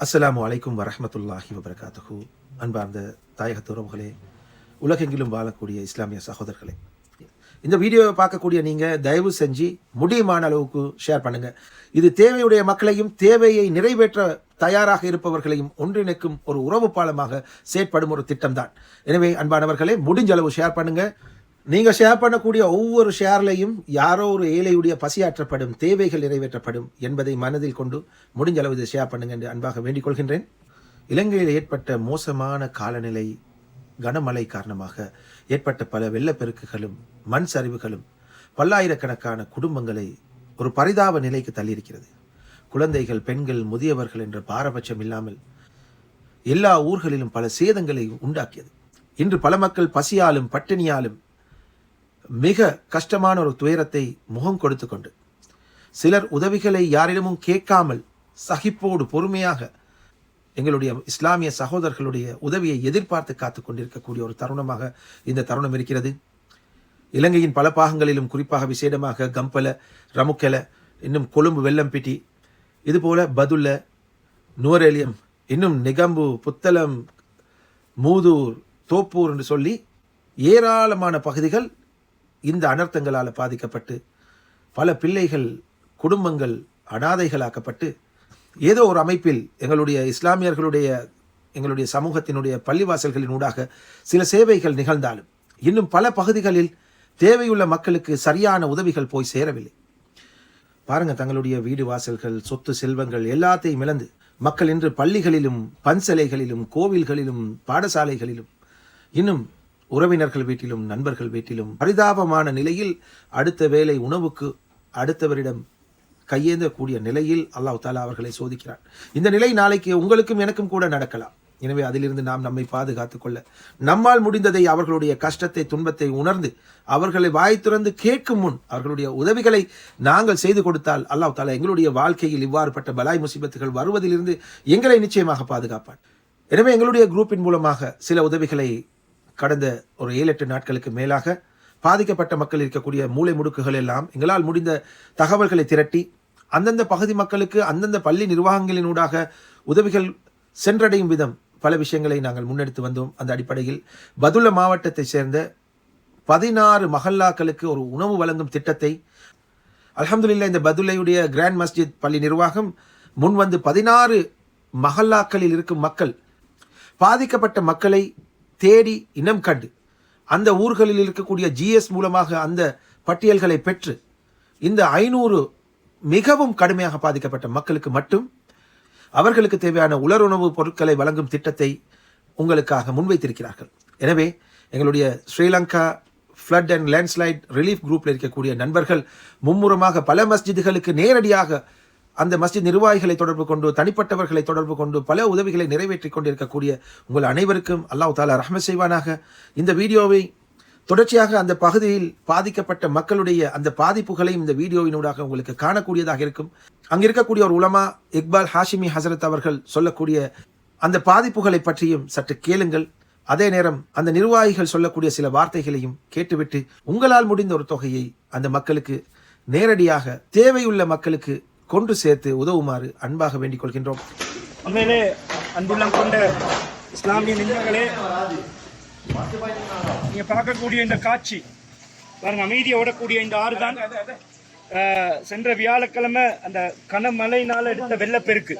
அஸ்லாம் அலைக்கும் வரமத்துல்லாஹி வபரகாத்துஹூ. அன்பார்ந்த தாயகத்து உறவுகளே உலகெங்கிலும் வாழக்கூடிய இஸ்லாமிய சகோதரர்களே இந்த வீடியோவை பார்க்கக்கூடிய நீங்கள் தயவு செஞ்சு முடியுமான அளவுக்கு ஷேர் பண்ணுங்க. இது தேவையுடைய மக்களையும் தேவையை நிறைவேற்ற தயாராக இருப்பவர்களையும் ஒன்றிணைக்கும் ஒரு உறவு பாலமாக செயற்படும் ஒரு திட்டம்தான். எனவே அன்பானவர்களே முடிஞ்ச அளவு ஷேர் பண்ணுங்கள் நீங்கள் ஷேர் பண்ணக்கூடிய ஒவ்வொரு ஷேர்லையும் யாரோ ஒரு ஏழையுடைய பசியாற்றப்படும் தேவைகள் நிறைவேற்றப்படும் என்பதை மனதில் கொண்டு முடிஞ்ச அளவு இதை ஷேர் பண்ணுங்க என்று அன்பாக வேண்டிக் கொள்கின்றேன். இலங்கையில் ஏற்பட்ட மோசமான காலநிலை கனமழை காரணமாக ஏற்பட்ட பல வெள்ளப்பெருக்குகளும் மண் சரிவுகளும் பல்லாயிரக்கணக்கான குடும்பங்களை ஒரு பரிதாப நிலைக்கு தள்ளியிருக்கிறது. குழந்தைகள் பெண்கள் முதியவர்கள் என்ற பாரபட்சம் இல்லாமல் எல்லா ஊர்களிலும் பல சேதங்களை உண்டாக்கியது. இன்று பல மக்கள் பசியாலும் பட்டினியாலும் மிக கஷ்டமான ஒரு துயரத்தை முகம் கொடுத்து கொண்டு சிலர் உதவிகளை யாரிடமும் கேட்காமல் சகிப்போடு பொறுமையாக எங்களுடைய இஸ்லாமிய சகோதரர்களுடைய உதவியை எதிர்பார்த்து காத்து கொண்டிருக்கக்கூடிய ஒரு தருணமாக இந்த தருணம் இருக்கிறது. இலங்கையின் பல பாகங்களிலும் குறிப்பாக விசேடமாக கம்பல ரமுக்கல இன்னும் கொழும்பு வெள்ளம்பிட்டி இதுபோல பதுல்ல நுவரேலியம் இன்னும் நிகம்பு புத்தளம் மூதூர் தோப்பூர் என்று சொல்லி ஏராளமான பகுதிகள் இந்த அனர்த்தங்களால் பாதிக்கப்பட்டு பல பிள்ளைகள் குடும்பங்கள் அனாதைகளாக்கப்பட்டு ஏதோ ஒரு அமைப்பில் எங்களுடைய இஸ்லாமியர்களுடைய எங்களுடைய சமூகத்தினுடைய பள்ளிவாசல்களின் ஊடாக சில சேவைகள் நிகழ்ந்தாலும் இன்னும் பல பகுதிகளில் தேவையுள்ள மக்களுக்கு சரியான உதவிகள் போய் சேரவில்லை. பாருங்க தங்களுடைய வீடு வாசல்கள் சொத்து செல்வங்கள் எல்லாத்தையும் இழந்து மக்கள் இன்று பள்ளிகளிலும் பன்சலைகளிலும் கோவில்களிலும் பாடசாலைகளிலும் இன்னும் உறவினர்கள் வீட்டிலும் நண்பர்கள் வீட்டிலும் பரிதாபமான நிலையில் அடுத்த வேலை உணவுக்கு அடுத்தவரிடம் கையேந்தக்கூடிய நிலையில் அல்லாஹ் தாலா அவர்களை சோதிக்கிறார் இந்த நிலை நாளைக்கு உங்களுக்கும் எனக்கும் கூட நடக்கலாம். எனவே அதிலிருந்து நாம் நம்மை பாதுகாத்துக் கொள்ள. நம்மால் முடிந்ததை அவர்களுடைய கஷ்டத்தை துன்பத்தை உணர்ந்து அவர்களை வாய் திறந்து கேட்கும் முன் அவர்களுடைய உதவிகளை நாங்கள் செய்து கொடுத்தால் அல்லாஹ் தாலா எங்களுடைய வாழ்க்கையில் இவ்வாறுபட்ட பலாய் முசிபத்துகள் வருவதிலிருந்து எங்களை நிச்சயமாக பாதுகாப்பான். எனவே எங்களுடைய குரூப்பின் மூலமாக சில உதவிகளை கடந்த ஒரு ஏழு எட்டு நாட்களுக்கு மேலாக பாதிக்கப்பட்ட மக்கள் இருக்கக்கூடிய மூளை முடுக்குகள் எல்லாம் எங்களால் முடிந்த தகவல்களை திரட்டி அந்தந்த பகுதி மக்களுக்கு அந்தந்த பள்ளி நிர்வாகங்களினூடாக உதவிகள் சென்றடையும் விதம் பல விஷயங்களை நாங்கள் முன்னெடுத்து வந்தோம். அந்த அடிப்படையில் பதுல மாவட்டத்தைச் சேர்ந்த பதினாறு மஹல்லாக்களுக்கு ஒரு உணவு வழங்கும் திட்டத்தை அலமதுல்லா இந்த பதுலையுடைய கிராண்ட் மஸ்ஜித் பள்ளி நிர்வாகம் முன் வந்து பதினாறு மஹல்லாக்களில் இருக்கும் மக்கள் பாதிக்கப்பட்ட மக்களை தேடி இனம் கண்டு. அந்த ஊர்களில் இருக்கக்கூடிய ஜிஎஸ் மூலமாக அந்த பட்டியல்களை பெற்று இந்த ஐநூறு மிகவும் கடுமையாக பாதிக்கப்பட்ட மக்களுக்கு மட்டும் அவர்களுக்கு தேவையான உலருணவு பொருட்களை வழங்கும் திட்டத்தை உங்களுக்காக முன்வைத்திருக்கிறார்கள். எனவே எங்களுடைய Sri Lanka flood and landslide relief குரூப்பில் இருக்கக்கூடிய நண்பர்கள் மும்முரமாக பல மஸ்ஜிதுகளுக்கு நேரடியாக அந்த மஸ்ஜித் நிர்வாகிகளை தொடர்பு கொண்டு தனிப்பட்டவர்களை தொடர்பு கொண்டு பல உதவிகளை நிறைவேற்றி கொண்டிருக்கக்கூடிய உங்கள் அனைவருக்கும் அல்லாஹ் தாலா ரஹ்ம செய்வானாக. இந்த வீடியோவை தொடர்ச்சியாக அந்த பகுதியில் பாதிக்கப்பட்ட மக்களுடைய அந்த பாதிப்புகளையும் இந்த வீடியோவினூடாக உங்களுக்கு காணக்கூடியதாக இருக்கும். அங்கே இருக்கக்கூடிய ஒரு உலமா இக்பால் ஹாஷிமி ஹசரத் அவர்கள் சொல்லக்கூடிய அந்த பாதிப்புகளை பற்றியும் சற்று கேளுங்கள். அதே நேரம் அந்த நிர்வாகிகள் சொல்லக்கூடிய சில வார்த்தைகளையும் கேட்டுவிட்டு உங்களால் முடிந்த ஒரு தொகையை அந்த மக்களுக்கு நேரடியாக தேவையுள்ள மக்களுக்கு கொண்டு சேர்த்து உதவுமாறு அன்பாக வேண்டிக் கொள்கின்றோம். உண்மையிலே அன்புள்ளம் கொண்ட இஸ்லாமிய நெஞ்சங்களே நீங்க பார்க்கக்கூடிய இந்த காட்சி பாருங்க அமைதியை ஓடக்கூடிய இந்த ஆறு தான் சென்ற வியாழக்கிழமை அந்த கனமழையினால எடுத்த வெள்ளப்பெருக்கு.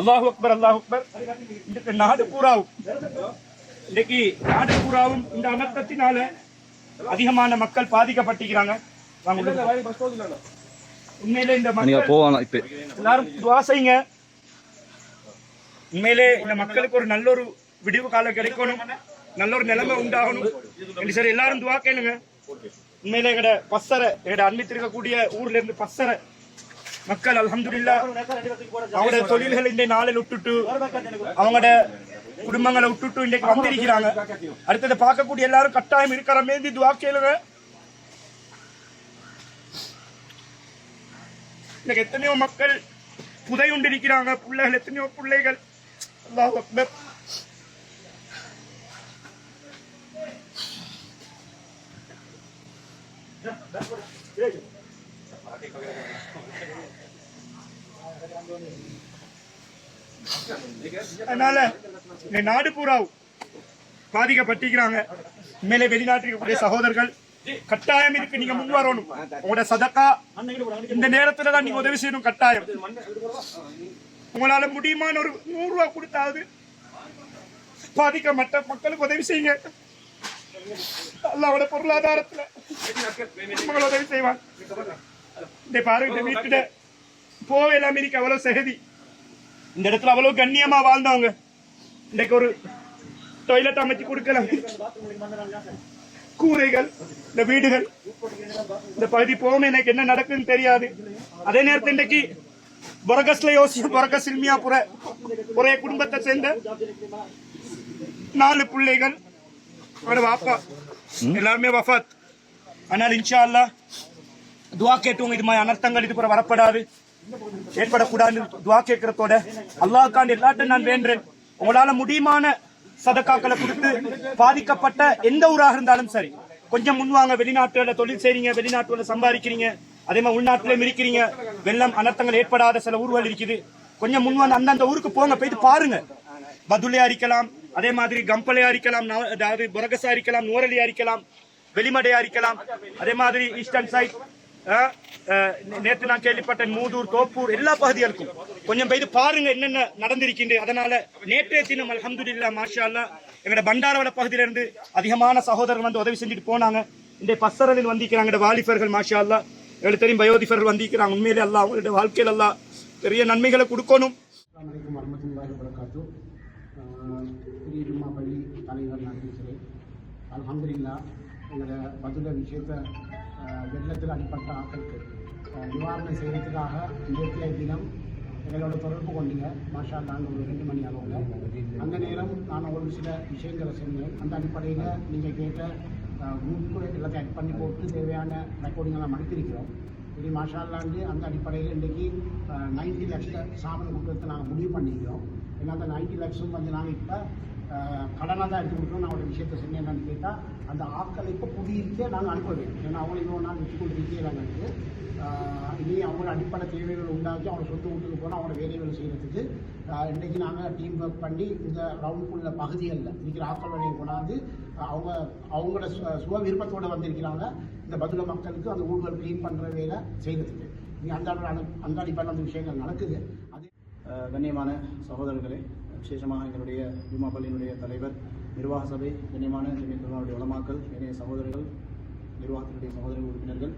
அல்லாஹ் அக்பர் அல்லாஹ் அக்பர். இன்றைக்கு நாடு பூராவும் இன்றைக்கு நாடு பூராவும் இந்த அனர்த்தத்தினால அதிகமான மக்கள் பாதிக்கப்பட்டிருக்கிறாங்க. உண்மையிலே இந்த நீங்க இப்ப. எல்லாரும் துவா செய்யுங்க உண்மையிலே இந்த மக்களுக்கு ஒரு நல்ல ஒரு விடிவு காலம் கிடைக்கணும். நல்ல ஒரு நிலைமை உண்டாகணும். சரி எல்லாரும் துவா கேளுங்க. உண்மையிலே எங்கட பசரை எங்கட அன்பித்திருக்கக்கூடிய ஊர்ல இருந்து பசரை மக்கள் அல்ஹம்துலில்லாஹ் அவங்களோட தொழில்கள் இந்த நாளில் விட்டுட்டு அவங்களோட குடும்பங்களை விட்டுட்டு இன்றைக்கு வந்திருக்கிறாங்க. அடுத்தது பார்க்கக்கூடிய எல்லாரும் கட்டாயம் இருக்கிற மேந்தி துவா கேளுங்க. இன்னைக்கு எத்தனையோ மக்கள் புதையுண்டிருக்கிறாங்க பிள்ளைகள் எத்தனையோ பிள்ளைகள். அல்லாஹ் அக்பர். அதனால இந்த நாடு பூராவும் பாதிக்கப்பட்டிருக்கிறாங்க. மேலே வெளிநாட்டில் சகோதரர்கள் கட்டாயம் இருக்கு நீங்க முன் வரணும். உங்களோட சதக்கா இந்த நேரத்துல தான் நீங்க உதவி செய்யணும் கட்டாயம். உங்களால முடியுமான ஒரு நூறு ரூபாய் கொடுத்தாவது பாதிக்கப்பட்ட மக்களுக்கு உதவி செய்யுங்க. அல்லாவோட பொருளாதாரத்துல உங்களை உதவி செய்வான் இந்த பாருங்க இந்த வீட்டுல போவேல அமெரிக்கா அவ்வளவு சகதி. இந்த இடத்துல அவ்வளவு கண்ணியமா வாழ்ந்தவங்க. இன்னைக்கு ஒரு டொய்லெட் அமைச்சு கொடுக்கலாம் கூரைகள் இந்த வீடுகள் இந்த பகுதி போகணும் எனக்கு என்ன நடக்குன்னு தெரியாது. அதே நேரத்தில் இன்றைக்கு பொரகஸ்ல யோசிக்கும் பொரகஸ் இல்மியாபுர ஒரே குடும்பத்தை சேர்ந்த நாலு பிள்ளைகள் அவரோட வாப்பா. எல்லாருமே வஃத். ஆனால் இன்ஷா அல்லாஹ் துவா கேட்டுவங்க இது மாதிரி அனர்த்தங்கள் இது கூட வரப்படாது. ஏற்படக்கூடாதுன்னு துவா கேட்கறதோட அல்லாஹ்காண்டி எல்லாட்டும் நான் வேண்டேன் உங்களால முடியுமான சதக்காக்களை கொடுத்து பாதிக்கப்பட்ட எந்த ஊராக இருந்தாலும் சரி கொஞ்சம் முன்வாங்க வெளிநாட்டுல தொழில் செய்றீங்க வெளிநாட்டுல சம்பாதிக்கிறீங்க அதே மாதிரி உள்நாட்டிலும் இருக்கிறீங்க வெள்ளம் அனர்த்தங்கள் ஏற்படாத சில ஊர்கள் இருக்குது. கொஞ்சம் முன்வாங்க அந்தந்த ஊருக்கு போங்க போயிட்டு பாருங்க. பதுலையா இருக்கலாம் அதே மாதிரி கம்பலையா இருக்கலாம் அதாவது புரகசா இருக்கலாம் நோரலியா இருக்கலாம் வெளிமடையா இருக்கலாம் அதே மாதிரி ஈஸ்டர்ன் சைட் நேற்று நான் கேள்விப்பட்டேன் மூதூர் தோப்பூர் எல்லா பகுதிகளுக்கும் கொஞ்சம் போய் பாருங்க என்னென்ன நடந்திருக்கின்றது. அதனால நேற்றைய தினம் அல்ஹம்துலில்லாஹ் மாஷா அல்லாஹ் எங்களோட பண்டாரவள பகுதியிலிருந்து அதிகமான சகோதரர்கள் வந்து உதவி செஞ்சுட்டு போனாங்க. இந்த பசரலில் வந்திருக்கிறாங்க வாலிபர்கள் மாஷா எங்களுக்கு தெரியும் பயோதிபர்கள் வந்திருக்கிறாங்க. உண்மையிலே அல்லாஹ் அவங்களோட வாழ்க்கையில் அல்லாஹ் பெரிய நன்மைகளை கொடுக்கணும். தலைவர் நான் பேசுகிறேன் எங்களோட பதில விஷயத்தை வெள்ளத்தில் அடிப்பட்ட ஆக்களுக்கு நிவாரணம் செய்கிறதுக்காக நேற்றைய தினம் எங்களோட தொடர்பு கொண்டீங்க. மாஷா நாங்கள் ஒரு ரெண்டு மணி அளவில். அந்த நேரம் நான் ஒரு சில விஷயங்களை சொன்னேன். அந்த அடிப்படையில் நீங்கள் கேட்ட குரூப்பு எல்லாத்தையும் ஆட் பண்ணி போட்டு தேவையான ரெக்கார்டிங்கெல்லாம் மடித்திருக்கிறோம் இப்படி மாஷால்லாண்டு அந்த அடிப்படையில் இன்றைக்கி நைன்டி லேக்ஸில் சாமன் கொடுக்கறதுக்கு நாங்கள் முடிவு பண்ணிக்கிறோம் ஏன்னா அந்த நைன்டி லேக்ஸும் வந்து நாங்கள் இப்போ கடனாக தான் எடுத்து கொடுக்குறோம் நான் ஒரு விஷயத்தை சொன்னேன். என்னன்னு கேட்டால் அந்த ஆட்களை இப்போ குடியிருக்கே நாங்கள் அனுப்ப வேண்டும். ஏன்னா அவங்களை இவ்வளோ நாள் வச்சு கொண்டு இருக்கிறாங்க இனி அவங்களோட அடிப்படை தேவைகள் உண்டாக்கி அவங்க சொந்த வீட்டுக்கு போனால் அவங்களோட வேலைகள் செய்கிறதுக்கு இன்றைக்கி நாங்கள் டீம் ஒர்க் பண்ணி இந்த ரவுண்டுக்குள்ள பகுதிகளில் இருக்கிற ஆட்களை கொண்டாந்து அவங்க அவங்களோட சு- விருப்பத்தோடு வந்திருக்கிறாங்க. இந்த பதில மக்களுக்கு அந்த ஊர்கள் க்ளீன் பண்ணுற வேலை செய்கிறதுக்கு இங்கே அந்த அந்த அடிப்படையில் அந்த விஷயங்கள் நடக்குது. அதே கண்ணியமான சகோதரர்களே விசேஷமாக எங்களுடைய ஜுமா பள்ளியினுடைய தலைவர் நிர்வாக சபை கண்ணியமான ஜெமியத்துல்லாவுடைய உலமாக்கல் இணைய சகோதரர்கள் நிர்வாகத்தினுடைய சகோதர உறுப்பினர்கள்.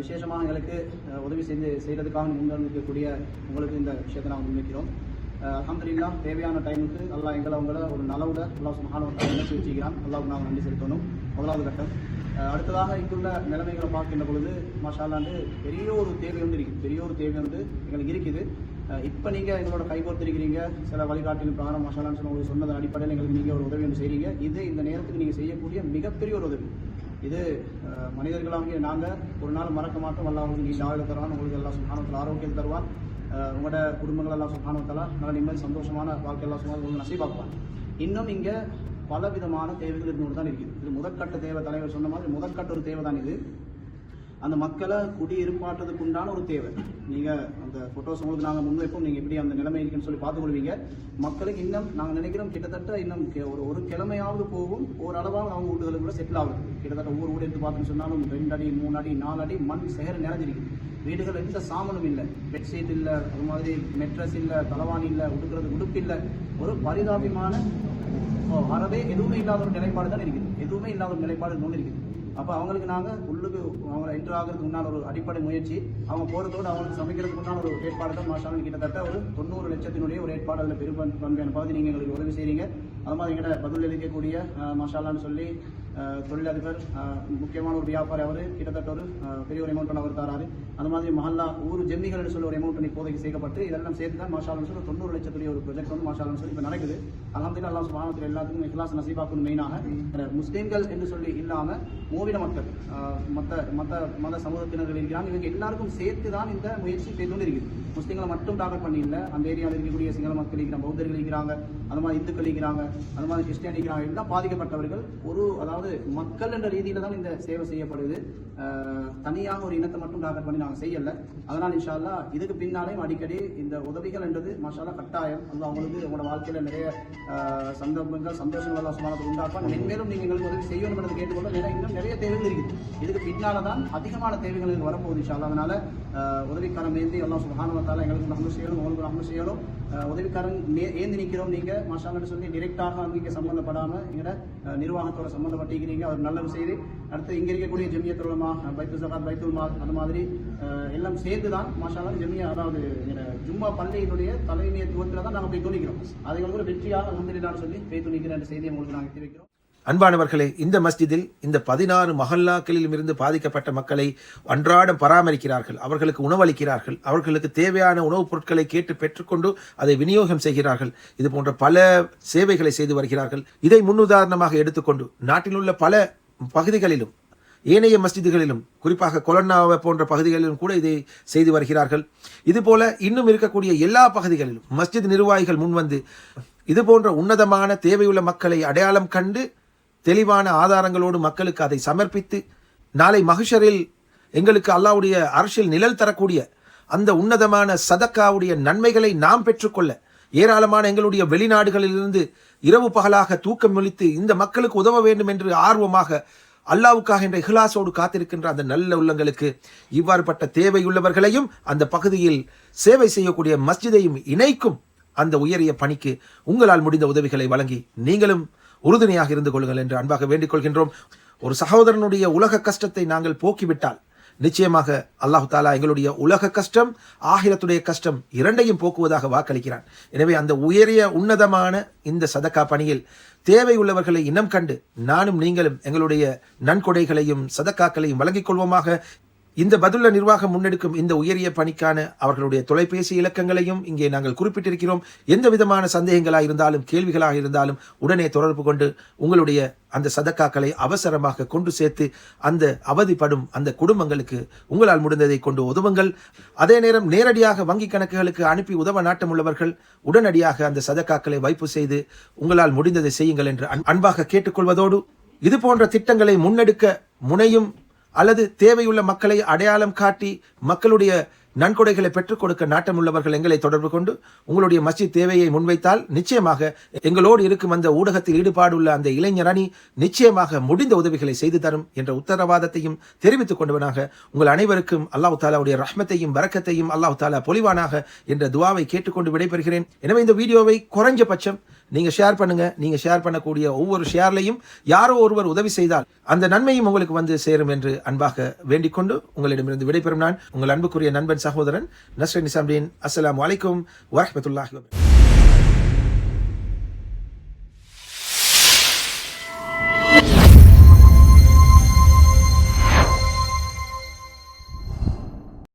விசேஷமாக எங்களுக்கு உதவி செய்து செய்கிறதுக்காக முன்வந்திருக்கக்கூடிய உங்களுக்கு இந்த விஷயத்தை நாங்கள் முன்வைக்கிறோம். அஹமதுல்லா தேவையான டைமுக்கு நல்லா எங்களை அவங்கள ஒரு நலவுட அல்லாஹ் சுமகானவத்தால் நினைச்சு வச்சுக்கிறான். அல்லாவுக்கு நாங்கள் நன்றி செலுத்தணும். முதலாவது கட்டம். அடுத்ததாக இங்குள்ள நிலைமைகளை பார்க்கின்ற பொழுது மாஷாலாண்டு பெரிய ஒரு தேவை வந்து இருக்குது பெரிய ஒரு தேவை வந்து எங்களுக்கு இருக்குது. இப்போ நீங்கள் எங்களோட கைகோர்த்திருக்கிறீங்க. சில வழிகாட்டின் பிரகாரம் மசாலான்னு சொல்லி உங்களுக்கு சொன்னதன் அடிப்படையில் எங்களுக்கு நீங்கள் ஒரு உதவி ஒன்று செய்கிறீங்க இது இந்த நேரத்துக்கு நீங்கள் செய்யக்கூடிய மிகப்பெரிய ஒரு உதவி. இது மனிதர்களாகிய நாங்கள் ஒரு நாள் மறக்க மாட்டோம். எல்லாம் உங்களுக்கு நீ ஆயுள் தருவான். உங்களுக்கு எல்லாம் சுகானத்தில் ஆரோக்கியம் தருவான். உங்களோட குடும்பங்கள் எல்லாம் சுகானத்தெல்லாம் நல்ல நிம்மதி சந்தோஷமான வாழ்க்கை எல்லாம் சும்மா உங்களுக்கு நசீபாக்குவான். இன்னும் இங்கே பல விதமான தேவைகள் இருந்து தான் இருக்குது. இது முதற்கட்ட தேவை தலைவர் சொன்ன மாதிரி முதற்கட்ட ஒரு தேவை தான் இது. அந்த மக்களை குடியிருப்பாட்டுறதுக்கு உண்டான ஒரு தேவை. நீங்கள் அந்த ஃபோட்டோஸ் உங்களுக்கு நாங்கள் முன்வைப்போம் நீங்கள் எப்படி அந்த நிலைமை இருக்குன்னு சொல்லி பார்த்துக்கொள்வீங்க. மக்களுக்கு இன்னும் நாங்கள் நினைக்கிறோம் கிட்டத்தட்ட இன்னும் ஒரு ஒரு கிழமையாவது போகும். ஓரளவாக அவங்க வீடுகளுக்கு கூட செட்டில் ஆகுது. கிட்டத்தட்ட ஒவ்வொரு வீடு எடுத்து பார்த்தோம்னு சொன்னாலும் ரெண்டு அடி மூணு அடி நாலு அடி மண் சேர நிறைஞ்சிருக்கு வீடுகள் எந்த சாமனும் இல்லை. பெட்ஷீட் இல்லை அது மாதிரி மெட்ரஸ் இல்லை தலவாணி இல்லை உடுக்கிறது உடுப்பு இல்லை. ஒரு பரிதாபமான வரவே அறவே எதுவுமே இல்லாத ஒரு நிலைப்பாடு தான் இருக்குது. எதுவுமே இல்லாத ஒரு நிலைப்பாடு ஒன்று இருக்குது. அப்போ அவங்களுக்கு நாங்கள் உள்ளுக்கு அவங்க என்ட்ரு ஆகிறதுக்கு முன்னால் ஒரு அடிப்படை முயற்சி. அவங்க போகிறதோடு அவங்களுக்கு சமைக்கிறதுக்கு முன்னால் ஒரு ஏற்பாடுகள் மாஷாலும் கிட்டத்தட்ட ஒரு தொண்ணூறு லட்சத்தினுடைய ஒரு ஏற்பாடு அதில் பெரும் பண்பான பகுதி நீங்கள் எங்களுக்கு உதவி செய்கிறீங்க அது மாதிரி எங்கிட்ட பதில் அளிக்கக்கூடிய அஹ், மாஷாலான்னு சொல்லி தொழிலதிபர் முக்கியமான ஒரு வியாபாரி அவர் கிட்டத்தட்ட ஒரு பெரிய ஒரு அமௌண்ட் அவர் தராரு. அந்த மாதிரி மஹல்லா ஊர் ஜெம்மிகள்னு சொல்லி ஒரு அமௌண்ட் இப்போதைக்கு சேர்க்கப்பட்டு இதெல்லாம் சேர்த்து தான் மாஷாலும் சொல்லி தொண்ணூறு லட்சத்துடைய ஒரு ப்ரொஜெக்ட் வந்து மாஷாலும் சொல்லி இப்போ நடக்குது. அலமதுல அல்லா சுபானத்தில் எல்லாத்துக்கும் இஹ்லாஸ் நசீபாக்கும் மெயினாக முஸ்லீம்கள் என்று சொல்லி இல்லாமல் மூவின மக்கள் மற்ற மற்ற மத சமூகத்தினர்கள் இருக்கிறாங்க. இவங்க எல்லாருக்கும் சேர்த்து தான் இந்த முயற்சி செய்து இருக்குது. முஸ்லீம்களை மட்டும் டார்கெட் பண்ணி இல்லை அந்த ஏரியாவில் இருக்கக்கூடிய சிங்கள மக்கள் இருக்கிறாங்க பௌத்தர்கள் இருக்கிறாங்க அந்த மாதிரி இந்துக்கள் இருக்கிறாங்க அந்த மாதிரி கிறிஸ்டியன் இருக்கிறாங்க எல்லாம் பாதிக்கப்பட்டவர்கள் ஒரு அதாவது அதாவது மக்கள் என்ற ரீதியில தான் இந்த சேவை செய்யப்படுது. தனியாக ஒரு இனத்தை மட்டும் டார்கெட் பண்ணி நாங்கள் செய்யல. அதனால் இன்ஷால்லா இதுக்கு பின்னாலேயும் அடிக்கடி இந்த உதவிகள் என்றது மாஷால்லா கட்டாயம். அது அவங்களுக்கு உங்களோட வாழ்க்கையில நிறைய சந்தர்ப்பங்கள் சந்தோஷங்கள் எல்லாம் சுமாரத்தை உண்டாப்பாங்க மென்மேலும் நீங்கள் எங்களுக்கு உதவி செய்யணும் என்று கேட்டுக்கொண்டு நிறைய இன்னும் நிறைய தேவைகள் இருக்குது. இதுக்கு பின்னால தான் அதிகமான தேவைகள் வரப்போகுது இன்ஷால்லா அதனால அஹ், உதவிக்காரன் எல்லாம் சுகானத்தால் எங்களுக்கு நம்ம செய்யணும் உங்களுக்கு நம்ம செய்யணும். உதவிக்காரன் நே- ஏந்தி நிற்கிறோம் நீங்க. மாஷாங்கன்னு சொல்லி டிரெக்டாக அங்கே சம்பந்தப்படாம எங்களோட நிர்வாகத்தோட சம்பந்தப்பட்டிருக்கிறீங்க. ஒரு நல்ல செய்து. அடுத்து இங்க இருக்கக்கூடிய ஜெமியத் உலமா பைத்துல் சகாத் பைத்துல் மாத் அந்த மாதிரி எல்லாம் சேர்த்து தான் மாஷால்லா ஜெமியா அதாவது ஜும்மா பள்ளியினுடைய தலைமையத்துவத்தில் தான் நாங்கள் போய் துணிக்கிறோம். அதை எங்களுக்கு ஒரு வெற்றியாக அலமதுல்லான்னு சொல்லி போய் துணிக்கிறேன் செய்தியை உங்களுக்கு நாங்கள் தெரிவிக்கிறோம். அன்பானவர்களே இந்த மஸ்ஜிதில் இந்த பதினாறு மஹல்லாக்களிலும் இருந்து பாதிக்கப்பட்ட மக்களை அன்றாடம் பராமரிக்கிறார்கள். அவர்களுக்கு உணவளிக்கிறார்கள். அவர்களுக்கு தேவையான உணவுப் பொருட்களை கேட்டு பெற்றுக்கொண்டு அதை விநியோகம் செய்கிறார்கள். இது போன்ற பல சேவைகளை செய்து வருகிறார்கள். இதை முன்னுதாரணமாக எடுத்துக்கொண்டு நாட்டில் உள்ள பல பகுதிகளிலும் ஏனைய மஸ்ஜிதுகளிலும் குறிப்பாக கொலன்னாவை போன்ற பகுதிகளிலும் கூட இதை செய்து வருகிறார்கள். இதுபோல இன்னும் இருக்கக்கூடிய எல்லா பகுதிகளிலும் மஸ்ஜித் நிர்வாகிகள் முன்வந்து இது போன்ற உன்னதமான தேவையுள்ள மக்களை அடையாளம் கண்டு தெளிவான ஆதாரங்களோடு மக்களுக்கு அதை சமர்ப்பித்து நாளை மகிஷரில் எங்களுக்கு அல்லாவுடைய அரசியல் நிழல் தரக்கூடிய அந்த உன்னதமான சதக்காவுடைய நன்மைகளை நாம் பெற்றுக்கொள்ள ஏராளமான எங்களுடைய வெளிநாடுகளிலிருந்து இரவு பகலாக தூக்கம் ஒழித்து இந்த மக்களுக்கு உதவ வேண்டும் என்று ஆர்வமாக அல்லாவுக்காக என்ற இஹ்லாசோடு காத்திருக்கின்ற அந்த நல்ல உள்ளங்களுக்கு இவ்வாறுபட்ட தேவையுள்ளவர்களையும் அந்த பகுதியில் சேவை செய்யக்கூடிய மஸ்ஜிதையும் இணைக்கும் அந்த உயரிய பணிக்கு உங்களால் முடிந்த உதவிகளை வழங்கி நீங்களும் உறுதுணையாக இருந்து கொள்ளுங்கள் என்று அன்பாக வேண்டிக் கொள்கின்றோம். ஒரு சகோதரனுடைய உலக கஷ்டத்தை நாங்கள் போக்கிவிட்டால் நிச்சயமாக அல்லாஹு தாலா எங்களுடைய உலக கஷ்டம் ஆகிரத்துடைய கஷ்டம் இரண்டையும் போக்குவதாக வாக்களிக்கிறான். எனவே அந்த உயரிய உன்னதமான இந்த சதக்கா பணியில் தேவை உள்ளவர்களை இனம் கண்டு நானும் நீங்களும் எங்களுடைய நன்கொடைகளையும் சதக்காக்களையும் வழங்கிக் கொள்வோமாக. இந்த பதுல்ல நிர்வாகம் முன்னெடுக்கும் இந்த உயரிய பணிக்கான அவர்களுடைய தொலைபேசி இலக்கங்களையும் இங்கே நாங்கள் குறிப்பிட்டிருக்கிறோம். எந்த விதமான சந்தேகங்களாக இருந்தாலும் கேள்விகளாக இருந்தாலும் உடனே தொடர்பு கொண்டு உங்களுடைய அந்த சதக்காக்களை அவசரமாக கொண்டு சேர்த்து அந்த அவதிப்படும் அந்த குடும்பங்களுக்கு உங்களால் முடிந்ததை கொண்டு உதவுங்கள் அதே நேரம் நேரடியாக வங்கி கணக்குகளுக்கு அனுப்பி உதவ நாட்டம் உள்ளவர்கள் உடனடியாக அந்த சதக்காக்களை வைப்பு செய்து உங்களால் முடிந்ததை செய்யுங்கள் என்று அன்பாக கேட்டுக்கொள்வதோடு இது போன்ற திட்டங்களை முன்னெடுக்க முனையும் அல்லது தேவையுள்ள மக்களை அடையாளம் காட்டி மக்களுடைய நன்கொடைகளை பெற்றுக் கொடுக்க நாட்டமுள்ளவர்கள் எங்களை தொடர்பு கொண்டு உங்களுடைய மஸ்ஜித் தேவையை முன்வைத்தால் நிச்சயமாக எங்களோடு இருக்கும் அந்த ஊடகத்தில் ஈடுபாடுள்ள அந்த இளைஞர் அணி நிச்சயமாக முடிந்த உதவிகளை செய்து தரும் என்ற உத்தரவாதத்தையும் தெரிவித்துக் கொண்டவனாக உங்கள் அனைவருக்கும் அல்லாஹ் தாலாவுடைய ரஹ்மத்தையும் வரக்கத்தையும் அல்லாஹ் தாலா பொலிவானாக என்ற துவாவை கேட்டுக்கொண்டு விடைபெறுகிறேன். எனவே இந்த வீடியோவை குறைஞ்சபட்சம் நீங்கள் ஷேர் பண்ணுங்கள் நீங்கள் ஷேர் பண்ணக்கூடிய ஒவ்வொரு ஷேர்லையும் யாரோ ஒருவர் உதவி செய்தால் அந்த நன்மையும் உங்களுக்கு வந்து சேரும் என்று அன்பாக வேண்டிக் கொண்டு உங்களிடமிருந்து விடைபெறும் நான் உங்கள் அன்புக்குரிய நண்பன் சகோதரன் நஸ்ரன் நிசாம்தீன். அஸ்லாம் அலைக்கும் வரஹ்மத்துல்லாஹி